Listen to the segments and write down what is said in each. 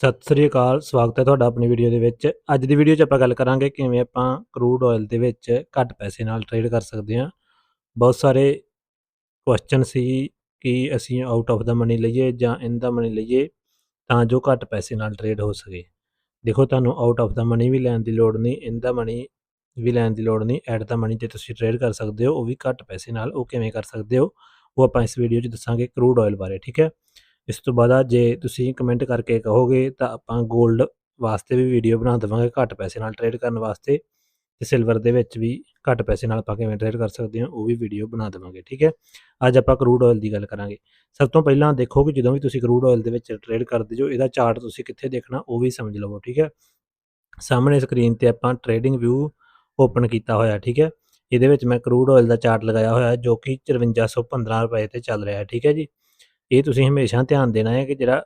ਸਤਿ ਸ੍ਰੀ ਅਕਾਲ, ਸਵਾਗਤ ਹੈ ਤੁਹਾਡਾ ਆਪਣੀ ਵੀਡੀਓ ਦੇ ਵਿੱਚ। ਅੱਜ ਦੀ ਵੀਡੀਓ 'ਚ ਆਪਾਂ ਗੱਲ ਕਰਾਂਗੇ ਕਿਵੇਂ ਆਪਾਂ ਕਰੂਡ ਆਇਲ ਦੇ ਵਿੱਚ ਘੱਟ ਪੈਸੇ ਨਾਲ ਟ੍ਰੇਡ ਕਰ ਸਕਦੇ ਹਾਂ। ਬਹੁਤ ਸਾਰੇ ਕੁਐਸਚਨ ਸੀ ਕਿ ਅਸੀਂ ਆਊਟ ਆਫ ਦਾ ਮਨੀ ਲਈਏ ਜਾਂ ਇਨ ਦਾ ਮਨੀ ਲਈਏ ਤਾਂ ਜੋ ਘੱਟ ਪੈਸੇ ਨਾਲ ਟ੍ਰੇਡ ਹੋ ਸਕੇ। ਦੇਖੋ, ਤੁਹਾਨੂੰ ਆਊਟ ਆਫ ਦਾ ਮਨੀ ਵੀ ਲੈਣ ਦੀ ਲੋੜ ਨਹੀਂ ਇਨ ਦਾ ਮਨੀ ਵੀ ਲੈਣ ਦੀ ਲੋੜ ਨਹੀਂ ਐਟ ਦਾ ਮਨੀ ਤੇ ਤੁਸੀਂ ਟ੍ਰੇਡ ਕਰ ਸਕਦੇ ਹੋ, ਉਹ ਵੀ ਘੱਟ ਪੈਸੇ ਨਾਲ ਉਹ ਕਿਵੇਂ ਕਰ ਸਕਦੇ ਹੋ, ਉਹ ਆਪਾਂ ਇਸ ਵੀਡੀਓ 'ਚ ਦੱਸਾਂਗੇ ਕਰੂਡ ਆਇਲ ਬਾਰੇ, ਠੀਕ ਹੈ? ਇਸ ਤੋਂ ਬਾਅਦ ਜੇ ਤੁਸੀਂ ਕਮੈਂਟ ਕਰਕੇ ਕਹੋਗੇ ਤਾਂ ਆਪਾਂ 골ਡ ਵਾਸਤੇ ਵੀ ਵੀਡੀਓ ਬਣਾ ਦੇਵਾਂਗੇ ਘੱਟ ਪੈਸੇ ਨਾਲ ਟ੍ਰੇਡ ਕਰਨ ਵਾਸਤੇ ਤੇ ਸਿਲਵਰ ਦੇ ਵਿੱਚ ਵੀ ਘੱਟ ਪੈਸੇ ਨਾਲ ਆਪਾਂ ਕਿਵੇਂ ਟ੍ਰੇਡ ਕਰ ਸਕਦੇ ਹਾਂ ਉਹ ਵੀ ਵੀਡੀਓ ਬਣਾ ਦੇਵਾਂਗੇ, ਠੀਕ ਹੈ? ਅੱਜ ਆਪਾਂ ਕਰੂਡ ਆਇਲ ਦੀ ਗੱਲ ਕਰਾਂਗੇ। ਸਭ ਤੋਂ ਪਹਿਲਾਂ ਦੇਖੋ ਕਿ ਜਦੋਂ ਵੀ ਤੁਸੀਂ ਕਰੂਡ ਆਇਲ ਦੇ ਵਿੱਚ ਟ੍ਰੇਡ ਕਰਦੇ ਜੋ ਇਹਦਾ ਚਾਰਟ ਤੁਸੀਂ ਕਿੱਥੇ ਦੇਖਣਾ ਉਹ ਵੀ ਸਮਝ ਲਵੋ, ਠੀਕ ਹੈ? ਸਾਹਮਣੇ ਸਕਰੀਨ ਤੇ ਆਪਾਂ ਟ੍ਰੇਡਿੰਗ ਵਿਊ ਓਪਨ ਕੀਤਾ ਹੋਇਆ, ਠੀਕ ਹੈ? ਇਹਦੇ ਵਿੱਚ ਮੈਂ ਕਰੂਡ ਆਇਲ ਦਾ ਚਾਰਟ ਲਗਾਇਆ ਹੋਇਆ ਜੋ ਕਿ 5415 ਰੁਪਏ ਤੇ ਚੱਲ ਰਿਹਾ ਹੈ ਠੀਕ ਹੈ ਜੀ? ਇਹ ਤੁਸੀਂ ਹਮੇਸ਼ਾ ਧਿਆਨ ਦੇਣਾ ਹੈ ਕਿ ਜਿਹੜਾ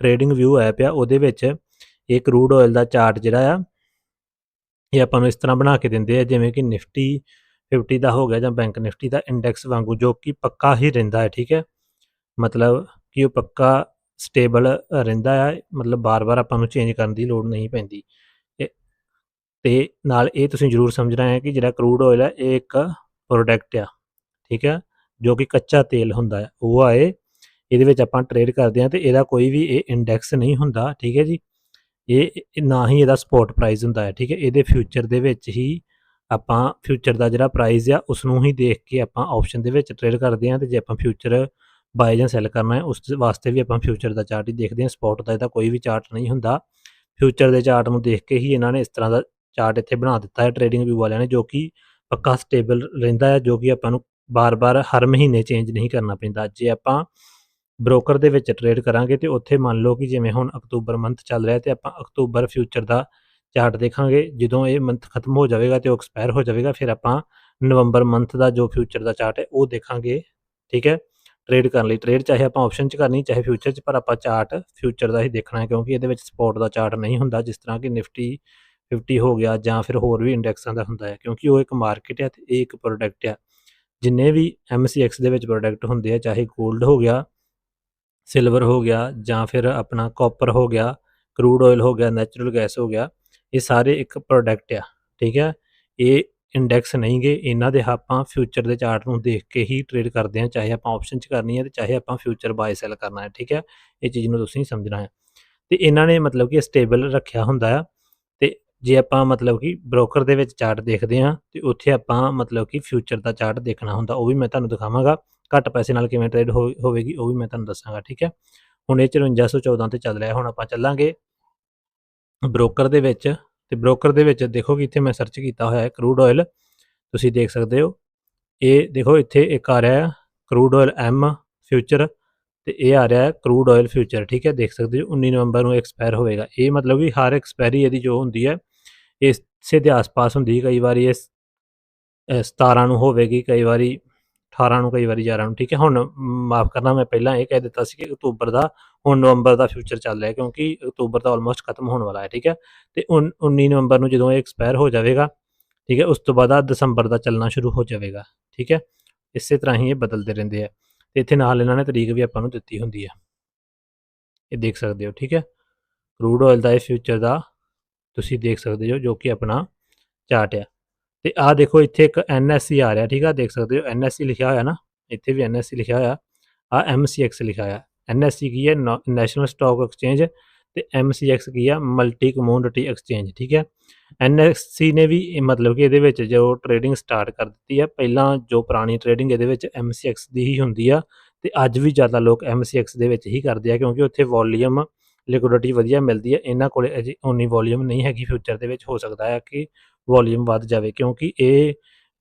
ਟ੍ਰੇਡਿੰਗ ਵਿਊ ਐਪ ਆ, ਉਹਦੇ ਵਿੱਚ ਇਹ ਕਰੂਡ ਆਇਲ ਦਾ ਚਾਰਟ ਜਿਹੜਾ ਆ, ਇਹ ਆਪਾਂ ਨੂੰ ਇਸ ਤਰ੍ਹਾਂ ਬਣਾ ਕੇ ਦਿੰਦੇ ਆ, ਜਿਵੇਂ ਕਿ ਨਿਫਟੀ 50 ਦਾ ਹੋ ਗਿਆ ਜਾਂ ਬੈਂਕ ਨਿਫਟੀ ਦਾ ਇੰਡੈਕਸ ਵਾਂਗੂ, ਜੋ ਕਿ ਪੱਕਾ ਹੀ ਰਹਿੰਦਾ ਹੈ, ਠੀਕ ਹੈ? ਮਤਲਬ ਕਿ ਉਹ ਪੱਕਾ ਸਟੇਬਲ ਰਹਿੰਦਾ ਹੈ ਮਤਲਬ ਬਾਰ-ਬਾਰ ਆਪਾਂ ਨੂੰ ਚੇਂਜ ਕਰਨ ਦੀ ਲੋੜ ਨਹੀਂ ਪੈਂਦੀ। ਤੇ ਨਾਲ ਇਹ ਤੁਸੀਂ ਜ਼ਰੂਰ ਸਮਝਣਾ ਹੈ ਕਿ ਜਿਹੜਾ ਕਰੂਡ ਆਇਲ ਹੈ, ਇਹ ਇੱਕ ਪ੍ਰੋਡਕਟ ਆ, ਠੀਕ ਹੈ? ਜੋ ਕਿ ਕੱਚਾ ਤੇਲ ਹੁੰਦਾ ਹੈ, ਉਹ ਆਏ ਇਹਦੇ ਵਿੱਚ ਆਪਾਂ ਟ੍ਰੇਡ ਕਰਦੇ ਹਾਂ ਤੇ ਇਹਦਾ ਕੋਈ ਵੀ ਇਹ ਇੰਡੈਕਸ ਨਹੀਂ ਹੁੰਦਾ, ਠੀਕ ਹੈ ਜੀ? ਇਹ ਨਾ ਹੀ ਇਹਦਾ ਸਪੋਰਟ ਪ੍ਰਾਈਸ ਹੁੰਦਾ ਹੈ, ਠੀਕ ਹੈ? ਇਹਦੇ ਫਿਊਚਰ ਦੇ ਵਿੱਚ ਹੀ ਆਪਾਂ ਫਿਊਚਰ ਦਾ ਜਿਹੜਾ ਪ੍ਰਾਈਸ ਆ ਉਸ ਨੂੰ ਹੀ ਦੇਖ ਕੇ ਆਪਾਂ ਆਪਸ਼ਨ ਦੇ ਵਿੱਚ ਟ੍ਰੇਡ ਕਰਦੇ ਹਾਂ ਤੇ ਜੇ ਆਪਾਂ ਫਿਊਚਰ ਬਾਏ ਜਾਂ ਸੈਲ ਕਰਨਾ ਹੈ, ਉਸ ਵਾਸਤੇ ਵੀ ਆਪਾਂ ਫਿਊਚਰ ਦਾ ਚਾਰਟ ਹੀ ਦੇਖਦੇ ਹਾਂ ਸਪੋਟ ਦਾ ਇਹਦਾ ਕੋਈ ਵੀ ਚਾਰਟ ਨਹੀਂ ਹੁੰਦਾ। ਫਿਊਚਰ ਦੇ ਚਾਰਟ ਨੂੰ ਦੇਖ ਕੇ ਹੀ ਇਹਨਾਂ ਨੇ ਇਸ ਤਰ੍ਹਾਂ ਦਾ ਚਾਰਟ ਇੱਥੇ ਬਣਾ ਦਿੱਤਾ ਹੈ ਟ੍ਰੇਡਿੰਗ ਵਿਊ ਵਾਲਿਆਂ ਨੇ, ਜੋ ਕਿ ਪੱਕਾ ਸਟੇਬਲ ਰਹਿੰਦਾ ਹੈ, ਜੋ ਕਿ ਆਪਾਂ ਨੂੰ ਬਾਰ-ਬਾਰ ਹਰ ਮਹੀਨੇ ਚੇਂਜ ਨਹੀਂ ਕਰਨਾ ਪੈਂਦਾ। ਜੇ ਆਪਾਂ ਬ੍ਰੋਕਰ ਦੇ ਵਿੱਚ ਟ੍ਰੇਡ ਕਰਾਂਗੇ ਤੇ ਉੱਥੇ ਮੰਨ ਲਓ ਕਿ ਜਿਵੇਂ ਹੁਣ ਅਕਤੂਬਰ ਮੰਥ ਚੱਲ ਰਿਹਾ ਤੇ ਆਪਾਂ ਅਕਤੂਬਰ ਫਿਊਚਰ ਦਾ ਚਾਰਟ ਦੇਖਾਂਗੇ, ਜਦੋਂ ਇਹ ਮੰਥ ਖਤਮ ਹੋ ਜਾਵੇਗਾ ਤੇ ਉਹ ਐਕਸਪਾਇਰ ਹੋ ਜਾਵੇਗਾ, ਫਿਰ ਆਪਾਂ ਨਵੰਬਰ ਮੰਥ ਦਾ ਜੋ ਫਿਊਚਰ ਦਾ ਚਾਰਟ ਹੈ ਉਹ ਦੇਖਾਂਗੇ, ਠੀਕ ਹੈ? ਟ੍ਰੇਡ ਕਰਨ ਲਈ, ਟ੍ਰੇਡ ਚਾਹੇ ਆਪਾਂ ਆਪਸ਼ਨ 'ਚ ਕਰਨੀ, ਚਾਹੇ ਫਿਊਚਰ 'ਚ, ਪਰ ਆਪਾਂ ਚਾਰਟ ਫਿਊਚਰ ਦਾ ਹੀ ਦੇਖਣਾ ਹੈ ਕਿਉਂਕਿ ਇਹਦੇ ਵਿੱਚ ਸਪੋਰਟ ਦਾ ਚਾਰਟ ਨਹੀਂ ਹੁੰਦਾ, ਜਿਸ ਤਰ੍ਹਾਂ ਕਿ ਨਿਫਟੀ 50 ਹੋ ਗਿਆ ਜਾਂ ਫਿਰ ਹੋਰ ਵੀ ਇੰਡੈਕਸਾਂ ਦਾ ਹੁੰਦਾ ਹੈ, ਕਿਉਂਕਿ ਉਹ ਇੱਕ ਮਾਰਕੀਟ ਹੈ ਤੇ ਇਹ ਇੱਕ ਪ੍ਰੋਡਕਟ ਹੈ। ਜਿੰਨੇ ਵੀ MCX ਦੇ ਵਿੱਚ ਪ੍ਰੋਡਕਟ ਹੁੰਦੇ ਆ, ਚਾਹੇ 골ਡ ਹੋ ਗਿਆ ਸਿਲਵਰ ਹੋ ਗਿਆ ਜਾਂ ਫਿਰ ਆਪਣਾ ਕਾਪਰ ਹੋ ਗਿਆ ਕਰੂਡ ਆਇਲ ਹੋ ਗਿਆ ਨੈਚੁਰਲ ਗੈਸ ਹੋ ਗਿਆ, ਇਹ ਸਾਰੇ ਇੱਕ ਪ੍ਰੋਡਕਟ ਆ, ਠੀਕ ਹੈ? ਇਹ ਇੰਡੈਕਸ ਨਹੀਂਗੇ ਇਹਨਾਂ ਦੇ ਆਪਾਂ ਫਿਊਚਰ ਦੇ ਚਾਰਟ ਨੂੰ ਦੇਖ ਕੇ ਹੀ ਟ੍ਰੇਡ ਕਰਦੇ ਹਾਂ, ਚਾਹੇ ਆਪਾਂ ਆਪਸ਼ਨ 'ਚ ਕਰਨੀ ਹੈ ਤੇ ਚਾਹੇ ਆਪਾਂ ਫਿਊਚਰ ਬਾਏ ਸੈਲ ਕਰਨਾ ਹੈ, ਠੀਕ ਹੈ? ਇਹ ਚੀਜ਼ ਨੂੰ ਤੁਸੀਂ ਸਮਝਣਾ ਹੈ। ਤੇ ਇਹਨਾਂ ਨੇ ਮਤਲਬ ਕਿ ਸਟੇਬਲ ਰੱਖਿਆ ਹੁੰਦਾ ਆ ਜੇ ਆਪਾਂ ਮਤਲਬ ਕਿ ਬ੍ਰੋਕਰ ਦੇ ਵਿੱਚ ਚਾਰਟ ਦੇਖਦੇ ਹਾਂ, ਤੇ ਉੱਥੇ ਆਪਾਂ ਮਤਲਬ ਕਿ ਫਿਊਚਰ ਦਾ ਚਾਰਟ ਦੇਖਣਾ ਹੁੰਦਾ, ਉਹ ਵੀ ਮੈਂ ਤੁਹਾਨੂੰ ਦਿਖਾਵਾਂਗਾ। ਘੱਟ ਪੈਸੇ ਨਾਲ ਕਿਵੇਂ ਟ੍ਰੇਡ ਹੋਵੇਗੀ, ਉਹ ਵੀ ਮੈਂ ਤੁਹਾਨੂੰ ਦੱਸਾਂਗਾ, ਠੀਕ ਹੈ? ਹੁਣ ਇਹ 5414 ਤੇ ਚੱਲ ਰਿਹਾ, ਹੁਣ ਆਪਾਂ ਚੱਲਾਂਗੇ ਬ੍ਰੋਕਰ ਦੇ ਵਿੱਚ। ਤੇ ਬ੍ਰੋਕਰ ਦੇ ਵਿੱਚ ਦੇਖੋ ਕਿ ਇੱਥੇ ਮੈਂ ਸਰਚ ਕੀਤਾ ਹੋਇਆ ਹੈ ਕਰੂਡ ਆਇਲ ਤੁਸੀਂ ਦੇਖ ਸਕਦੇ ਹੋ, ਇਹ ਦੇਖੋ ਇੱਥੇ ਇੱਕ ਆ ਰਿਹਾ ਹੈ ਕਰੂਡ ਆਇਲ ਐਮ ਫਿਊਚਰ ਤੇ ਇਹ ਆ ਰਿਹਾ ਹੈ ਕਰੂਡ ਆਇਲ ਫਿਊਚਰ ਠੀਕ ਹੈ? ਦੇਖ ਸਕਦੇ ਹੋ 19 ਨਵੰਬਰ ਨੂੰ ਐਕਸਪਾਇਰ ਹੋਵੇਗਾ। ਇਹ ਮਤਲਬ ਕਿ ਹਰ ਐਕਸਪਾਇਰੀ ਇਹਦੀ ਜੋ ਹੁੰਦੀ ਹੈ ਇਸੇ ਦੇ ਆਸ-ਪਾਸ ਹੁੰਦੀ ਹੈ ਕਈ ਵਾਰੀ ਇਹ 17 ਨੂੰ ਹੋਵੇਗੀ, ਕਈ ਵਾਰੀ 18 ਨੂੰ, ਕਈ ਵਾਰੀ 11 ਨੂੰ, ਠੀਕ ਹੈ? ਹੁਣ ਮਾਫ ਕਰਨਾ, ਮੈਂ ਪਹਿਲਾਂ ਇਹ ਕਹਿ ਦਿੱਤਾ ਸੀ ਕਿ ਅਕਤੂਬਰ ਦਾ, ਹੁਣ ਨਵੰਬਰ ਦਾ ਫਿਊਚਰ ਚੱਲ ਰਿਹਾ, ਕਿਉਂਕਿ ਅਕਤੂਬਰ ਦਾ ਆਲਮੋਸਟ ਖਤਮ ਹੋਣ ਵਾਲਾ ਹੈ, ਠੀਕ ਹੈ? ਤੇ 19 ਨਵੰਬਰ ਨੂੰ ਜਦੋਂ ਇਹ ਐਕਸਪਾਇਰ ਹੋ ਜਾਵੇਗਾ, ਠੀਕ ਹੈ, ਉਸ ਤੋਂ ਬਾਅਦ ਦਸੰਬਰ ਦਾ ਚੱਲਣਾ ਸ਼ੁਰੂ ਹੋ ਜਾਵੇਗਾ, ਠੀਕ ਹੈ? ਇਸੇ ਤਰ੍ਹਾਂ ਹੀ ਇਹ ਬਦਲਦੇ ਰਹਿੰਦੇ ਆ, ਤੇ ਇੱਥੇ ਨਾਲ ਇਹਨਾਂ ਨੇ ਤਰੀਕ ਵੀ ਆਪਾਂ ਨੂੰ ਦਿੱਤੀ ਹੁੰਦੀ ਹੈ ਇਹ ਦੇਖ ਸਕਦੇ ਹੋ, ਠੀਕ ਹੈ? ਕਰੂਡ ਆਇਲ ਦਾ ਇਹ ਫਿਊਚਰ ਦਾ ਤੁਸੀਂ ਦੇਖ ਸਕਦੇ ਹੋ ਜੋ ਕਿ ਆਪਣਾ ਚਾਰਟ ਆ। ਤੇ ਆਹ ਦੇਖੋ, ਇੱਥੇ ਇੱਕ NSE ਆ ਰਿਹਾ, ਠੀਕ ਆ? ਦੇਖ ਸਕਦੇ ਹੋ NSE ਲਿਖਿਆ ਹੋਇਆ ਨਾ? ਇੱਥੇ ਵੀ NSE ਲਿਖਿਆ ਹੋਇਆ। ਆ MCX ਲਿਖਿਆ ਹੋਇਆ। NSE ਕੀ ਹੈ? ਨੈਸ਼ਨਲ ਸਟਾਕ ਐਕਸਚੇਂਜ ਤੇ MCX ਕੀ ਆ? ਮਲਟੀ ਕਮੋਡਿਟੀ ਐਕਸਚੇਂਜ ਠੀਕ ਹੈ? NSE ਨੇ ਵੀ ਮਤਲਬ ਕਿ ਇਹਦੇ ਵਿੱਚ ਜੋ ਟਰੇਡਿੰਗ ਸਟਾਰਟ ਕਰ ਦਿੱਤੀ ਹੈ ਪਹਿਲਾਂ ਜੋ ਪੁਰਾਣੀ ਟਰੇਡਿੰਗ ਇਹਦੇ ਵਿੱਚ MCX ਦੀ ਹੀ ਹੁੰਦੀ ਆ ਤੇ ਅੱਜ ਵੀ ਜ਼ਿਆਦਾ ਲੋਕ MCX ਦੇ ਵਿੱਚ ਹੀ ਕਰਦੇ ਆ ਕਿਉਂਕਿ ਉੱਥੇ ਵੋਲੀਅਮ ਲਿਕੁਇਡਿਟੀ ਵਧੀਆ ਮਿਲਦੀ ਹੈ, ਇਹਨਾਂ ਕੋਲੇ ਅਜੇ ਉਨੀ ਵੋਲੀਅਮ ਨਹੀਂ ਹੈਗੀ ਫਿਊਚਰ ਦੇ ਵਿੱਚ, ਹੋ ਸਕਦਾ ਹੈ ਕਿ ਵੋਲੀਅਮ ਵੱਧ ਜਾਵੇ, ਕਿਉਂਕਿ ਇਹ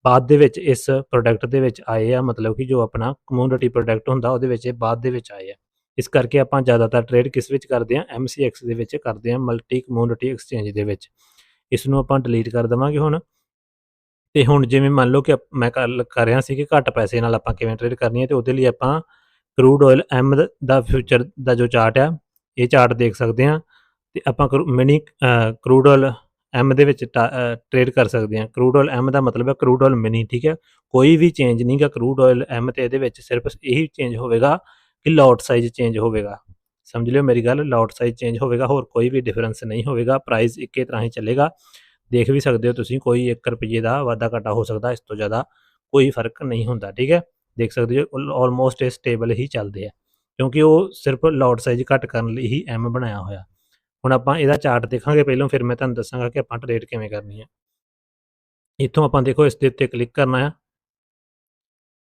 ਬਾਅਦ ਦੇ ਵਿੱਚ ਇਸ ਪ੍ਰੋਡਕਟ ਦੇ ਵਿੱਚ ਆਏ ਆ, ਮਤਲਬ ਕਿ ਜੋ ਆਪਣਾ ਕਮੋਡਿਟੀ ਪ੍ਰੋਡਕਟ ਹੁੰਦਾ, ਉਹਦੇ ਵਿੱਚ ਇਹ ਬਾਅਦ ਦੇ ਵਿੱਚ ਆਏ ਆ। ਇਸ ਕਰਕੇ ਆਪਾਂ ਜ਼ਿਆਦਾਤਰ ਟ੍ਰੇਡ ਕਿਸ ਵਿੱਚ ਕਰਦੇ ਆ MCX ਦੇ ਵਿੱਚ ਕਰਦੇ ਆ ਮਲਟੀ ਕਮੋਡਿਟੀ ਐਕਸਚੇਂਜ ਦੇ ਵਿੱਚ। ਇਸ ਨੂੰ ਆਪਾਂ ਡਿਲੀਟ ਕਰ ਦਵਾਂਗੇ ਹੁਣ। ਤੇ ਹੁਣ ਜਿਵੇਂ ਮੰਨ ਲਓ ਕਿ ਮੈਂ ਕੱਲ ਕਰ ਰਿਹਾ ਸੀ ਕਿ ਘੱਟ ਪੈਸੇ ਨਾਲ ਆਪਾਂ ਕਿਵੇਂ ਟ੍ਰੇਡ ਕਰਨੀ ਹੈ, ਤੇ ਉਹਦੇ ਲਈ ਆਪਾਂ ਕਰੂਡ ਆਇਲ ਐਮ ਦਾ ਫਿਊਚਰ ਦਾ ਜੋ ਚਾਰਟ ਆ ਇਹ ਚਾਰਟ ਦੇਖ ਸਕਦੇ ਹਾਂ ਤੇ ਆਪਾਂ ਮਿਨੀ ਕਰੂਡ ਆਇਲ ਐਮ ਦੇ ਵਿੱਚ ਟ੍ਰੇਡ ਕਰ ਸਕਦੇ ਹਾਂ। ਕਰੂਡ ਆਇਲ ਐਮ ਦਾ ਮਤਲਬ ਹੈ ਕਰੂਡ ਆਇਲ ਮਿਨੀ ਠੀਕ ਹੈ? ਕੋਈ ਵੀ ਚੇਂਜ ਨਹੀਂਗਾ ਕਰੂਡ ਆਇਲ ਐਮ ਤੇ ਇਹਦੇ ਵਿੱਚ, ਸਿਰਫ ਇਹੀ ਚੇਂਜ ਹੋਵੇਗਾ ਕਿ ਲੋਟ ਸਾਈਜ਼ ਚੇਂਜ ਹੋਵੇਗਾ। ਸਮਝ ਲਿਓ ਮੇਰੀ ਗੱਲ ਲੋਟ ਸਾਈਜ਼ ਚੇਂਜ ਹੋਵੇਗਾ, ਹੋਰ ਕੋਈ ਵੀ ਡਿਫਰੈਂਸ ਨਹੀਂ ਹੋਵੇਗਾ ਪ੍ਰਾਈਸ ਇੱਕੇ ਤਰ੍ਹਾਂ ਹੀ ਚੱਲੇਗਾ। ਦੇਖ ਵੀ ਸਕਦੇ ਹੋ ਤੁਸੀਂ, ਕੋਈ 1 ਰੁਪਏ ਦਾ ਵਾਧਾ ਘਾਟਾ ਹੋ ਸਕਦਾ, ਇਸ ਤੋਂ ਜ਼ਿਆਦਾ ਕੋਈ ਫ਼ਰਕ ਨਹੀਂ ਹੁੰਦਾ, ਠੀਕ ਹੈ? ਦੇਖ ਸਕਦੇ ਹੋ ਆਲਮੋਸਟ ਇਹ ਸਟੇਬਲ ਹੀ ਚੱਲਦੇ ਆ। ਕਿਉਂਕਿ ਉਹ ਸਿਰਫ ਲੋਟ ਸਾਈਜ਼ ਘੱਟ ਕਰਨ ਲਈ ਹੀ ਐਮ ਬਣਾਇਆ ਹੋਇਆ। ਹੁਣ ਆਪਾਂ ਇਹਦਾ ਚਾਰਟ ਦੇਖਾਂਗੇ ਪਹਿਲਾਂ, ਫਿਰ ਮੈਂ ਤੁਹਾਨੂੰ ਦੱਸਾਂਗਾ ਕਿ ਆਪਾਂ ਟ੍ਰੇਡ ਕਿਵੇਂ ਕਰਨੀ ਹੈ। ਇੱਥੋਂ ਆਪਾਂ ਦੇਖੋ ਇਸ ਦੇ ਉੱਤੇ ਕਲਿੱਕ ਕਰਨਾ ਹੈ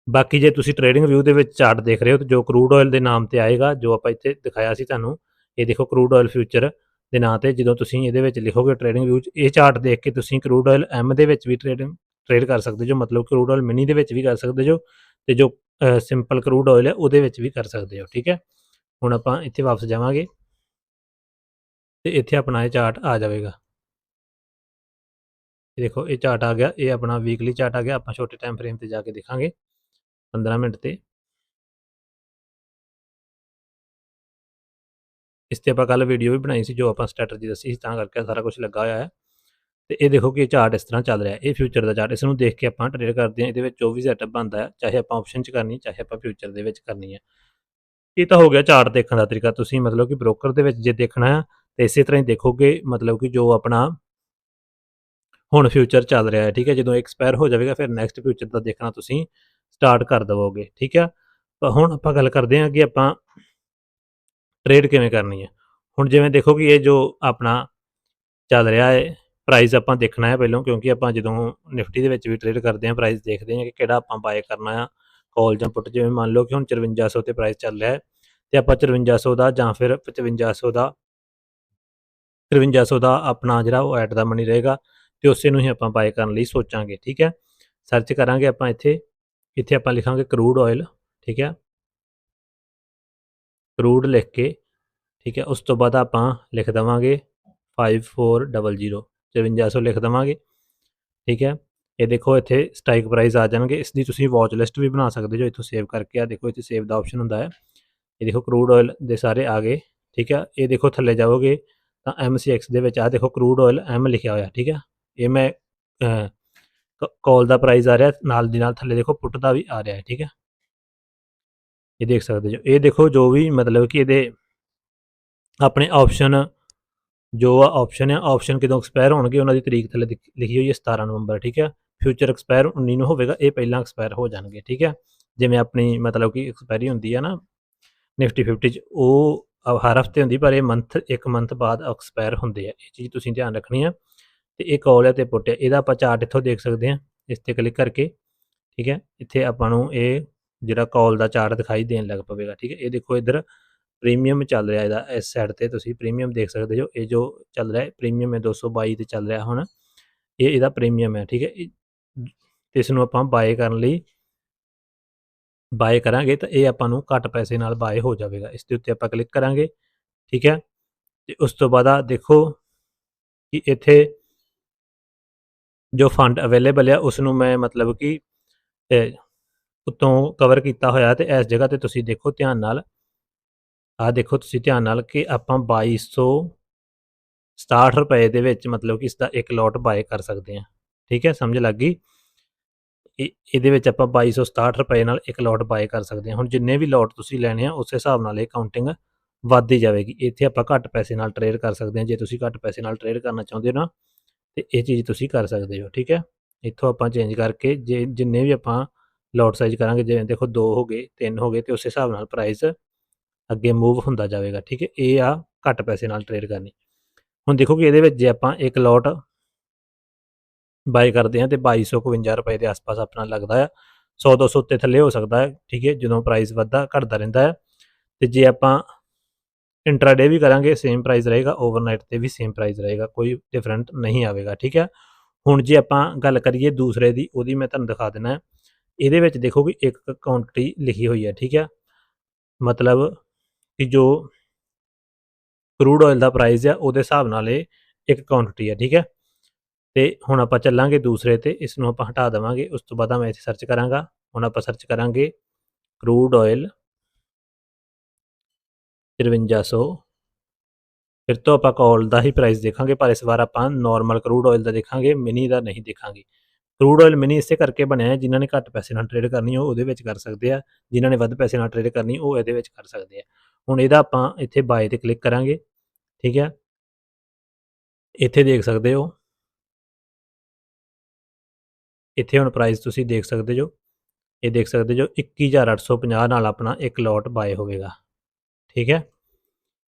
ਬਾਕੀ ਜੇ ਤੁਸੀਂ ਟ੍ਰੇਡਿੰਗ ਵਿਊ ਦੇ ਵਿੱਚ ਚਾਰਟ ਦੇਖ ਰਹੇ ਹੋ ਤਾਂ ਜੋ ਕਰੂਡ ਆਇਲ ਦੇ ਨਾਮ ਤੇ ਆਏਗਾ, ਜੋ ਆਪਾਂ ਇੱਥੇ ਦਿਖਾਇਆ ਸੀ ਤੁਹਾਨੂੰ, ਇਹ ਦੇਖੋ ਕਰੂਡ ਆਇਲ ਫਿਊਚਰ ਦੇ ਨਾਂ ਤੇ ਜਦੋਂ ਤੁਸੀਂ ਇਹਦੇ ਵਿੱਚ ਲਿਖੋਗੇ ਟ੍ਰੇਡਿੰਗ ਵਿਊ 'ਚ, ਇਹ ਚਾਰਟ ਦੇਖ ਕੇ ਤੁਸੀਂ ਕਰੂਡ ਆਇਲ ਐਮ ਦੇ ਵਿੱਚ ਵੀ ਟ੍ਰੇਡਿੰਗ ਟ੍ਰੇਡ ਕਰ ਸਕਦੇ ਜੋ ਮਤਲਬ ਕਰੂਡ ਆਇਲ ਮਿਨੀ ਦੇ ਵਿੱਚ ਵੀ ਕਰ ਸਕਦੇ ਜੋ ਤੇ ਜੋ ਸਿੰਪਲ ਕਰੂਡ ਆਇਲ ਹੈ ਉਹਦੇ ਵਿੱਚ ਵੀ ਕਰ ਸਕਦੇ ਹੋ, ਠੀਕ ਹੈ? ਹੁਣ ਆਪਾਂ ਇੱਥੇ ਵਾਪਸ ਜਾਵਾਂਗੇ। ਤੇ ਇੱਥੇ ਆਪਣਾ ਇਹ ਚਾਰਟ ਆ ਜਾਵੇਗਾ। ਇਹ ਦੇਖੋ, ਇਹ ਚਾਰਟ ਆ ਗਿਆ, ਇਹ ਆਪਣਾ ਵੀਕਲੀ ਚਾਰਟ ਆ ਗਿਆ, ਆਪਾਂ ਛੋਟੇ ਟਾਈਮ ਫਰੇਮ ਤੇ ਜਾ ਕੇ ਦੇਖਾਂਗੇ 15 ਮਿੰਟ ਤੇ। ਇਸ ਤੇ ਆਪਾਂ ਕੱਲ ਵੀਡੀਓ ਵੀ ਬਣਾਈ ਸੀ, ਜੋ ਆਪਾਂ ਸਟ੍ਰੈਟਜੀ ਦੱਸੀ ਸੀ, ਤਾਂ ਕਰਕੇ ਸਾਰਾ ਕੁਝ ਲੱਗਾ ਹੋਇਆ ਹੈ। ਤੇ ਇਹ ਦੇਖੋ ਕਿ ਇਹ ਚਾਰਟ ਇਸ ਤਰ੍ਹਾਂ ਚੱਲ ਰਿਹਾ, ਇਹ ਫਿਊਚਰ ਦਾ ਚਾਰਟ ਇਸ ਨੂੰ ਦੇਖ ਕੇ ਆਪਾਂ ਟ੍ਰੇਡ ਕਰਦੇ ਹਾਂ, ਇਹਦੇ ਵਿੱਚ ਜੋ ਵੀ ਸੈਟਅਪ ਬਣਦਾ ਹੈ, ਚਾਹੇ ਆਪਾਂ ਆਪਸ਼ਨ 'ਚ ਕਰਨੀ ਚਾਹੇ ਆਪਾਂ ਫਿਊਚਰ ਦੇ ਵਿੱਚ ਕਰਨੀ ਹੈ। ਇਹ ਤਾਂ ਹੋ ਗਿਆ ਚਾਰਟ ਦੇਖਣ ਦਾ ਤਰੀਕਾ, ਤੁਸੀਂ ਮਤਲਬ ਕਿ ਬ੍ਰੋਕਰ ਦੇ ਵਿੱਚ ਜੇ ਦੇਖਣਾ ਹੈ, ਤੇ ਇਸੇ ਤਰ੍ਹਾਂ ਹੀ ਦੇਖੋਗੇ, ਮਤਲਬ ਕਿ ਜੋ ਆਪਣਾ ਹੁਣ ਫਿਊਚਰ ਚੱਲ ਰਿਹਾ ਹੈ, ਠੀਕ ਹੈ, ਜਦੋਂ ਐਕਸਪਾਇਰ ਹੋ ਜਾਵੇਗਾ, ਫਿਰ ਨੈਕਸਟ ਫਿਊਚਰ ਦਾ ਦੇਖਣਾ ਤੁਸੀਂ ਸਟਾਰਟ ਕਰ ਦਵੋਗੇ, ਠੀਕ ਹੈ। ਤਾਂ ਹੁਣ ਆਪਾਂ ਗੱਲ ਕਰਦੇ ਹਾਂ ਕਿ ਆਪਾਂ ਟ੍ਰੇਡ ਕਿਵੇਂ ਕਰਨੀ ਹੈ। ਹੁਣ ਜਿਵੇਂ ਦੇਖੋ ਕਿ ਇਹ ਜੋ ਆਪਣਾ ਚੱਲ ਰਿਹਾ ਹੈ ਪ੍ਰਾਈਸ ਆਪਾਂ ਦੇਖਣਾ ਹੈ ਪਹਿਲਾਂ, ਕਿਉਂਕਿ ਆਪਾਂ ਜਦੋਂ ਨਿਫਟੀ ਦੇ ਵਿੱਚ ਵੀ ਟ੍ਰੇਡ ਕਰਦੇ ਹਾਂ ਪ੍ਰਾਈਸ ਦੇਖਦੇ ਹਾਂ ਕਿ ਕਿਹੜਾ ਆਪਾਂ ਬਾਏ ਕਰਨਾ ਆ ਕਾਲ ਜਾਂ ਪੁੱਟ ਜਿਵੇਂ ਮੰਨ ਲਓ ਕਿ ਹੁਣ 5400 ਤੇ ਪ੍ਰਾਈਸ ਚੱਲ ਰਿਹਾ ਹੈ, ਤੇ ਆਪਾਂ 5400 ਦਾ ਜਾਂ ਫਿਰ 5500 ਦਾ 5300 ਦਾ ਆਪਣਾ ਜਿਹੜਾ ਉਹ ਐਟ ਦਾ ਮਨੀ ਰਹੇਗਾ, ਤੇ ਉਸੇ ਨੂੰ ਹੀ ਆਪਾਂ ਬਾਏ ਕਰਨ ਲਈ ਸੋਚਾਂਗੇ, ਠੀਕ ਹੈ? ਸਰਚ ਕਰਾਂਗੇ ਆਪਾਂ ਇੱਥੇ ਇੱਥੇ ਆਪਾਂ ਲਿਖਾਂਗੇ ਕਰੂਡ ਆਇਲ ਠੀਕ ਹੈ? ਕਰੂਡ ਲਿਖ ਕੇ, ਠੀਕ ਹੈ, ਉਸ ਤੋਂ ਬਾਅਦ ਆਪਾਂ ਲਿਖ ਦਵਾਂਗੇ 5400 5400 ਲਿਖ ਦਵਾਂਗੇ। ਠੀਕ ਹੈ? ਇਹ ਦੇਖੋ, ਇੱਥੇ ਸਟ੍ਰਾਈਕ ਪ੍ਰਾਈਸ ਆ ਜਾਣਗੇ। ਇਸ ਦੀ ਤੁਸੀਂ ਵਾਚ ਲਿਸਟ ਵੀ ਬਣਾ ਸਕਦੇ ਜੋ ਇੱਥੋਂ ਸੇਵ ਕਰਕੇ ਆ ਦੇਖੋ, ਇੱਥੇ ਸੇਵ ਦਾ ਆਪਸ਼ਨ ਹੁੰਦਾ ਹੈ। ਇਹ ਦੇਖੋ ਕਰੂਡ ਆਇਲ ਦੇ ਸਾਰੇ ਆ ਗਏ। ਠੀਕ ਹੈ? ਇਹ ਦੇਖੋ, ਥੱਲੇ ਜਾਓਗੇ ਤਾਂ MCX ਦੇ ਵਿੱਚ ਆ ਦੇਖੋ ਕਰੂਡ ਆਇਲ M ਲਿਖਿਆ ਹੋਇਆ। ਠੀਕ ਹੈ? ਇਹ ਮੈਂ ਕਾਲ ਦਾ ਪ੍ਰਾਈਸ ਆ ਰਿਹਾ, ਨਾਲ ਦੀ ਨਾਲ ਥੱਲੇ ਦੇਖੋ ਪੁੱਟ ਦਾ ਵੀ ਆ ਰਿਹਾ ਹੈ। ਠੀਕ ਹੈ? ਇਹ ਦੇਖ ਸਕਦੇ ਜੋ। ਇਹ ਦੇਖੋ, ਜੋ ਵੀ ਮਤਲਬ ਕਿ ਇਹਦੇ ਆਪਣੇ ਆਪਸ਼ਨ ਜੋ ਆ ਆਪਸ਼ਨ ਹੈ ਆਪਸ਼ਨ ਕਿਦੋਂ ਐਕਸਪਾਇਰ ਹੋਣਗੇ, ਉਹਨਾਂ ਦੀ ਤਰੀਕ ਥੱਲੇ ਲਿਖੀ ਹੋਈ ਹੈ 17 ਨਵੰਬਰ, ਠੀਕ ਹੈ? ਫਿਊਚਰ ਐਕਸਪਾਇਰ 19 ਨੂੰ ਹੋਵੇਗਾ, ਇਹ ਪਹਿਲਾਂ ਐਕਸਪਾਇਰ ਹੋ ਜਾਣਗੇ, ਠੀਕ ਹੈ? ਜਿਵੇਂ ਆਪਣੀ ਮਤਲਬ ਕਿ ਐਕਸਪਾਇਰੀ ਹੁੰਦੀ ਹੈ ਨਾ ਨਿਫਟੀ 50 ਚ, ਉਹ ਹਰ ਹਫ਼ਤੇ ਹੁੰਦੀ, ਪਰ ਇਹ ਮੰਥ ਇੱਕ ਮੰਥ ਬਾਅਦ ਐਕਸਪਾਇਰ ਹੁੰਦੇ ਆ, ਇਹ ਚੀਜ਼ ਤੁਸੀਂ ਧਿਆਨ ਰੱਖਣੀ ਆ। ਤੇ ਇਹ ਕਾਲ ਹੈ ਤੇ ਪੁੱਟ ਹੈ ਇਹਦਾ ਆਪਾਂ ਚਾਰਟ ਇੱਥੋਂ ਦੇਖ ਸਕਦੇ ਹਾਂ ਇਸ ਤੇ ਕਲਿੱਕ ਕਰਕੇ, ਠੀਕ ਹੈ? ਇੱਥੇ ਆਪਾਂ ਨੂੰ ਇਹ ਜਿਹੜਾ ਕਾਲ ਦਾ ਚਾਰਟ ਦਿਖਾਈ ਦੇਣ ਲੱਗ ਪਵੇਗਾ, ਠੀਕ ਹੈ? ਇਹ ਦੇਖੋ ਇੱਧਰ ਪ੍ਰੀਮੀਅਮ ਚੱਲ ਰਿਹਾ ਇਹਦਾ, ਇਸ ਸਾਈਡ ਤੇ ਤੁਸੀਂ ਪ੍ਰੀਮੀਅਮ ਦੇਖ ਸਕਦੇ ਹੋ, ਇਹ ਜੋ ਚੱਲ ਰਿਹਾ ਹੈ, ਪ੍ਰੀਮੀਅਮ ਹੈ 222 ਤੇ ਚੱਲ ਰਿਹਾ ਹੁਣ, ਇਹ ਇਹਦਾ ਪ੍ਰੀਮੀਅਮ ਹੈ, ਠੀਕ ਹੈ ਇਸ ਨੂੰ ਆਪਾਂ ਬਾਏ ਕਰਨ ਲਈ ਬਾਏ ਕਰਾਂਗੇ ਤਾਂ ਇਹ ਆਪਾਂ ਨੂੰ ਘੱਟ ਪੈਸੇ ਨਾਲ ਬਾਏ ਹੋ ਜਾਵੇਗਾ, ਇਸ ਦੇ ਉੱਤੇ ਆਪਾਂ ਕਲਿੱਕ ਕਰਾਂਗੇ, ਠੀਕ ਹੈ, ਤੇ ਉਸ ਤੋਂ ਬਾਅਦ ਆ ਦੇਖੋ ਕਿ ਇੱਥੇ ਜੋ ਫੰਡ ਅਵੇਲੇਬਲ ਹੈ ਉਸ ਨੂੰ ਮੈਂ ਮਤਲਬ ਕਿ ਉਤੋਂ ਕਵਰ ਕੀਤਾ ਹੋਇਆ ਤੇ ਇਸ ਜਗ੍ਹਾ ਤੇ ਤੁਸੀਂ ਦੇਖੋ ਧਿਆਨ ਨਾਲ ਆ ਦੇਖੋ ਤੁਸੀਂ ਧਿਆਨ ਨਾਲ ਕਿ ਆਪਾਂ 2267 ਰੁਪਏ ਦੇ ਵਿੱਚ ਮਤਲਬ ਕਿ ਇਸ ਦਾ ਇੱਕ ਲੋਟ ਬਾਏ ਕਰ ਸਕਦੇ ਹਾਂ। ਠੀਕ ਹੈ, ਸਮਝ ਲੱਗ ਗਈ? ਇਹਦੇ ਵਿੱਚ ਆਪਾਂ 2267 ਰੁਪਏ ਨਾਲ ਇੱਕ ਲੋਟ ਬਾਏ ਕਰ ਸਕਦੇ ਹਾਂ। ਹੁਣ ਜਿੰਨੇ ਵੀ ਲੋਟ ਤੁਸੀਂ ਲੈਣੇ ਆ, ਉਸ ਹਿਸਾਬ ਨਾਲ ਇਹ ਕਾਊਂਟਿੰਗ ਵੱਧਦੀ ਜਾਵੇਗੀ। ਇੱਥੇ ਆਪਾਂ ਘੱਟ ਪੈਸੇ ਨਾਲ ਟ੍ਰੇਡ ਕਰ ਸਕਦੇ ਹਾਂ। ਜੇ ਤੁਸੀਂ ਘੱਟ ਪੈਸੇ ਨਾਲ ਟ੍ਰੇਡ ਕਰਨਾ ਚਾਹੁੰਦੇ ਹੋ ਨਾ, ਤੇ ਇਹ ਚੀਜ਼ ਤੁਸੀਂ ਕਰ ਸਕਦੇ ਹੋ। ਠੀਕ ਹੈ? ਇੱਥੋਂ ਆਪਾਂ ਚੇਂਜ ਕਰਕੇ ਜੇ, ਜਿੰਨੇ ਵੀ ਆਪਾਂ ਲੋਟ ਸਾਈਜ਼ ਕਰਾਂਗੇ, ਜਿਵੇਂ ਦੇਖੋ 2 ਹੋ ਗਏ 3 ਹੋ ਗਏ, ਤੇ ਉਸ ਹਿਸਾਬ ਨਾਲ ਪ੍ਰਾਈਸ ਅੱਗੇ ਮੂਵ ਹੁੰਦਾ ਜਾਵੇਗਾ, ਠੀਕ ਹੈ? ਇਹ ਆ ਘੱਟ ਪੈਸੇ ਨਾਲ ਟ੍ਰੇਡ ਕਰਨੀ। ਹੁਣ ਦੇਖੋ ਕਿ ਇਹਦੇ ਵਿੱਚ ਜੇ ਆਪਾਂ ਇੱਕ ਲੋਟ ਬਾਈ ਕਰਦੇ ਹਾਂ ਤੇ 2251 ਰੁਪਏ ਦੇ ਆਸ-ਪਾਸ ਆਪਣਾ ਲੱਗਦਾ ਹੈ 100 200 ਉੱਤੇ ਥੱਲੇ ਹੋ ਸਕਦਾ ਹੈ, ਠੀਕ ਹੈ? ਜਦੋਂ ਪ੍ਰਾਈਸ ਵੱਧਦਾ, ਘਟਦਾ ਰਹਿੰਦਾ ਹੈ। ਤੇ ਜੇ ਆਪਾਂ ਇੰਟਰਾਡੇ ਵੀ ਕਰਾਂਗੇ ਸੇਮ ਪ੍ਰਾਈਸ ਰਹੇਗਾ ਓਵਰਨਾਈਟ ਤੇ ਵੀ ਸੇਮ ਪ੍ਰਾਈਸ ਰਹੇਗਾ, ਕੋਈ ਡਿਫਰੈਂਟ ਨਹੀਂ ਆਵੇਗਾ, ਠੀਕ ਹੈ? ਹੁਣ ਜੇ ਆਪਾਂ ਗੱਲ ਕਰੀਏ ਦੂਸਰੇ ਦੀ, ਉਹਦੀ ਮੈਂ ਤੁਹਾਨੂੰ ਦਿਖਾ ਦੇਣਾ ਇਹਦੇ ਵਿੱਚ ਦੇਖੋ ਕਿ ਇੱਕ ਕੁਆਂਟੀਟੀ ਲਿਖੀ ਹੋਈ ਹੈ, ਠੀਕ ਹੈ? ਮਤਲਬ ਕਿ ਜੋ ਕਰੂਡ ਆਇਲ ਦਾ ਪ੍ਰਾਈਸ ਆ, ਉਹਦੇ ਹਿਸਾਬ ਨਾਲ ਇਹ ਇੱਕ ਕੁਆਂਟੀਟੀ ਆ, ਠੀਕ ਹੈ? ਤੇ ਹੁਣ ਆਪਾਂ ਚੱਲਾਂਗੇ ਦੂਸਰੇ ਤੇ ਇਸ ਨੂੰ ਆਪਾਂ ਹਟਾ ਦੇਵਾਂਗੇ, ਉਸ ਤੋਂ ਬਾਅਦ ਮੈਂ ਇੱਥੇ ਸਰਚ ਕਰਾਂਗਾ, ਹੁਣ ਆਪਾਂ ਸਰਚ ਕਰਾਂਗੇ ਕਰੂਡ ਆਇਲ 5300 ਫਿਰ ਤੋਂ ਆਪਾਂ ਕਾਲ ਦਾ ਹੀ ਪ੍ਰਾਈਸ ਦੇਖਾਂਗੇ, ਪਰ ਇਸ ਵਾਰ ਆਪਾਂ ਨਾਰਮਲ ਕਰੂਡ ਆਇਲ ਦਾ ਦੇਖਾਂਗੇ ਮਿਨੀ ਦਾ ਨਹੀਂ ਦੇਖਾਂਗੇ। ਕਰੂਡ ਆਇਲ ਮਿਨੀ ਇਸੇ ਕਰਕੇ ਬਣਿਆ ਹੈ, ਜਿਨ੍ਹਾਂ ਨੇ ਘੱਟ ਪੈਸੇ ਨਾਲ ਟ੍ਰੇਡ ਕਰਨੀ, ਉਹ ਉਹਦੇ ਵਿੱਚ ਕਰ ਸਕਦੇ ਆ, ਜਿਨ੍ਹਾਂ ਨੇ ਵੱਧ ਪੈਸੇ ਨਾਲ ਟ੍ਰੇਡ ਕਰਨੀ, ਉਹ ਇਹਦੇ ਵਿੱਚ ਕਰ ਸਕਦੇ ਆ। ਹੁਣ ਇਹਦਾ ਆਪਾਂ ਇੱਥੇ ਬਾਏ ਤੇ ਕਲਿੱਕ ਕਰਾਂਗੇ, ਠੀਕ ਹੈ? ਇੱਥੇ ਦੇਖ ਸਕਦੇ ਹੋ। ਇੱਥੇ ਹੁਣ ਪ੍ਰਾਈਸ ਤੁਸੀਂ ਦੇਖ ਸਕਦੇ ਜੋ, ਇਹ ਦੇਖ ਸਕਦੇ ਜੋ 21850 ਨਾਲ ਆਪਣਾ ਇੱਕ ਲੋਟ ਬਾਏ ਹੋਵੇਗਾ, ਠੀਕ ਹੈ?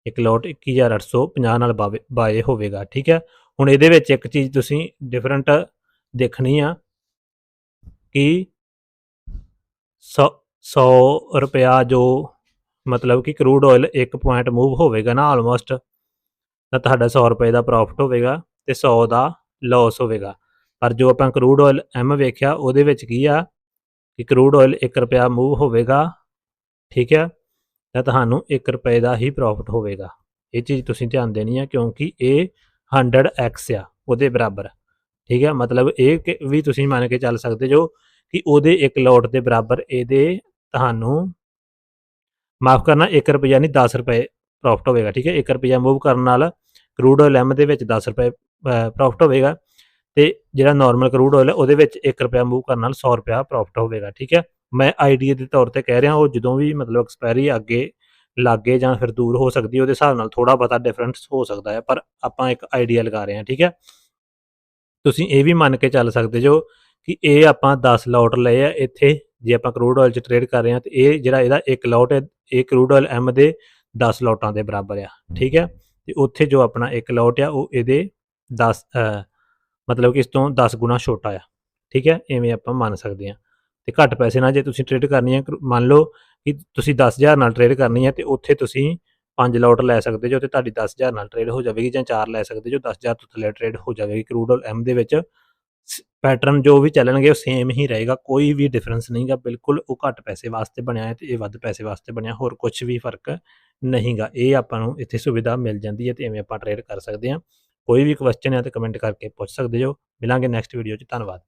ਇੱਕ ਲੋਟ 21850 ਨਾਲ ਬਾਏ ਹੋਵੇਗਾ, ਠੀਕ ਹੈ? ਹੁਣ ਇਹਦੇ ਵਿੱਚ ਇੱਕ ਚੀਜ਼ ਤੁਸੀਂ ਡਿਫਰੈਂਟ ਦੇਖਣੀ ਆ ਕਿ 100 100 ਰੁਪਿਆ ਜੋ ਮਤਲਬ ਕਿ ਕਰੂਡ ਆਇਲ 1 ਪੁਆਇੰਟ ਮੂਵ ਹੋਵੇਗਾ ਨਾ ਆਲਮੋਸਟ ਤਾਂ ਤੁਹਾਡਾ 100 ਰੁਪਏ ਦਾ ਪ੍ਰੋਫਿਟ ਹੋਵੇਗਾ ਤੇ 100 ਦਾ ਲਾਸ ਹੋਵੇਗਾ। ਪਰ ਜੋ ਆਪਾਂ ਕਰੂਡ ਆਇਲ ਐਮ ਵੇਖਿਆ, ਉਹਦੇ ਵਿੱਚ ਕੀ ਆ ਕਿ ਕਰੂਡ ਆਇਲ 1 ਰੁਪਿਆ ਮੂਵ ਹੋਵੇਗਾ, ਠੀਕ ਹੈ ਤਾਂ ਤੁਹਾਨੂੰ 1 ਰੁਪਏ ਦਾ ਹੀ ਪ੍ਰੋਫਿਟ ਹੋਵੇਗਾ। ਇਹ ਚੀਜ਼ ਤੁਸੀਂ ਧਿਆਨ ਦੇਣੀ ਹੈ ਕਿਉਂਕਿ ਇਹ 100x ਆ, ਉਹਦੇ ਬਰਾਬਰ, ਠੀਕ ਹੈ ਮਤਲਬ ਇਹ ਵੀ ਤੁਸੀਂ ਮੰਨ ਕੇ ਚੱਲ ਸਕਦੇ ਜੋ ਕਿ ਉਹਦੇ ਇੱਕ ਲੋਟ ਦੇ ਬਰਾਬਰ ਇਹਦੇ ਤੁਹਾਨੂੰ ਮਾਫ ਕਰਨਾ 1 ਰੁਪਿਆ ਨਹੀਂ 10 ਰੁਪਏ ਪ੍ਰੋਫਿਟ ਹੋਵੇਗਾ, ਠੀਕ ਹੈ? 1 ਰੁਪਿਆ ਮੂਵ ਕਰਨ ਨਾਲ ਕਰੂਡ ਆਇਲ ਐਮ ਦੇ ਵਿੱਚ 10 ਰੁਪਏ ਪ੍ਰੋਫਿਟ ਹੋਵੇਗਾ ਤੇ ਜਿਹੜਾ ਨਾਰਮਲ ਕਰੂਡ ਆਇਲ ਹੈ, ਉਹਦੇ ਵਿੱਚ 1 ਰੁਪਿਆ ਮੂਵ ਕਰਨ ਨਾਲ 100 ਰੁਪਿਆ ਪ੍ਰੋਫਿਟ ਹੋਵੇਗਾ, ਠੀਕ ਹੈ? ਮੈਂ ਆਈਡੀਆ ਦੇ ਤੌਰ ਤੇ ਕਹਿ ਰਿਹਾ, ਉਹ ਜਦੋਂ ਵੀ ਮਤਲਬ ਐਕਸਪਾਇਰੀ ਅੱਗੇ ਲਾਗੇ ਜਾਂ ਫਿਰ ਦੂਰ ਹੋ ਸਕਦੀ ਉਹਦੇ ਹਿਸਾਬ ਨਾਲ ਥੋੜਾ ਬਹੁਤਾ ਡਿਫਰੈਂਸ ਹੋ ਸਕਦਾ ਹੈ, ਪਰ ਆਪਾਂ ਇੱਕ ਆਈਡੀਆ ਲਗਾ ਰਹੇ ਹਾਂ, ਠੀਕ ਹੈ? ਤੁਸੀਂ ਇਹ ਵੀ ਮੰਨ ਕੇ ਚੱਲ ਸਕਦੇ ਜੋ ਕਿ ਇਹ ਆਪਾਂ 10 ਲੋਟ ਲਏ ਆ, ਇੱਥੇ ਜੇ ਆਪਾਂ ਕਰੂਡ ਆਇਲ ਚ ਟ੍ਰੇਡ ਕਰ ਰਹੇ ਹਾਂ, ਤੇ ਇਹ ਜਿਹੜਾ ਇਹਦਾ ਇੱਕ ਲੋਟ ਹੈ ਇਹ ਕਰੂਡ ਆਇਲ ਐਮ ਦੇ 10 ਲੋਟਾਂ ਦੇ ਬਰਾਬਰ ਆ, ਠੀਕ ਹੈ? ਤੇ ਉੱਥੇ ਜੋ ਆਪਣਾ ਇੱਕ ਲੋਟ ਆ, ਉਹ ਇਹਦੇ 10 ਮਤਲਬ ਕਿ ਇਸ ਤੋਂ 10 ਗੁਣਾ ਛੋਟਾ ਆ, ਠੀਕ ਹੈ? ਐਵੇਂ ਆਪਾਂ ਮੰਨ ਸਕਦੇ ਹਾਂ। ਤੇ ਘੱਟ ਪੈਸੇ ਨਾਲ ਜੇ ਤੁਸੀਂ ਟ੍ਰੇਡ ਕਰਨੀ ਹੈ ਮੰਨ ਲਓ ਕਿ ਤੁਸੀਂ 10000 ਨਾਲ ਟ੍ਰੇਡ ਕਰਨੀ ਹੈ ਤੇ ਉੱਥੇ ਤੁਸੀਂ 5 ਲੋਟ ਲੈ ਸਕਦੇ ਜੋ ਤੇ ਤੁਹਾਡੀ 10000 ਨਾਲ ਟ੍ਰੇਡ ਹੋ ਜਾਵੇਗੀ ਜਾਂ 4 ਲੈ ਸਕਦੇ ਜੋ 10000 ਤੋਂ ਥੱਲੇ ਟ੍ਰੇਡ ਹੋ ਜਾਵੇਗੀ ਕਰੂਡ ਆਇਲ ਐਮ ਦੇ ਵਿੱਚ। ਪੈਟਰਨ ਜੋ ਵੀ ਚੱਲਣਗੇ, ਉਹ ਸੇਮ ਹੀ ਰਹੇਗਾ, ਕੋਈ ਵੀ ਡਿਫਰੈਂਸ ਨਹੀਂਗਾ, ਬਿਲਕੁਲ ਉਹ ਘੱਟ ਪੈਸੇ ਵਾਸਤੇ ਬਣਿਆ ਹੈ ਤੇ ਇਹ ਵੱਧ ਪੈਸੇ ਵਾਸਤੇ ਬਣਿਆ, ਹੋਰ ਕੁਝ ਵੀ ਫ਼ਰਕ ਨਹੀਂਗਾ। ਇਹ ਆਪਾਂ ਨੂੰ ਇੱਥੇ ਸੁਵਿਧਾ ਮਿਲ ਜਾਂਦੀ ਹੈ ਤੇ ਐਵੇਂ ਆਪਾਂ ਟ੍ਰੇਡ ਕਰ ਸਕਦੇ ਹਾਂ। ਕੋਈ ਵੀ ਕੁਐਸਚਨ ਹੈ ਤਾਂ ਕਮੈਂਟ ਕਰਕੇ ਪੁੱਛ ਸਕਦੇ ਹੋ। ਮਿਲਾਂਗੇ ਨੈਕਸਟ ਵੀਡੀਓ 'ਚ, ਧੰਨਵਾਦ।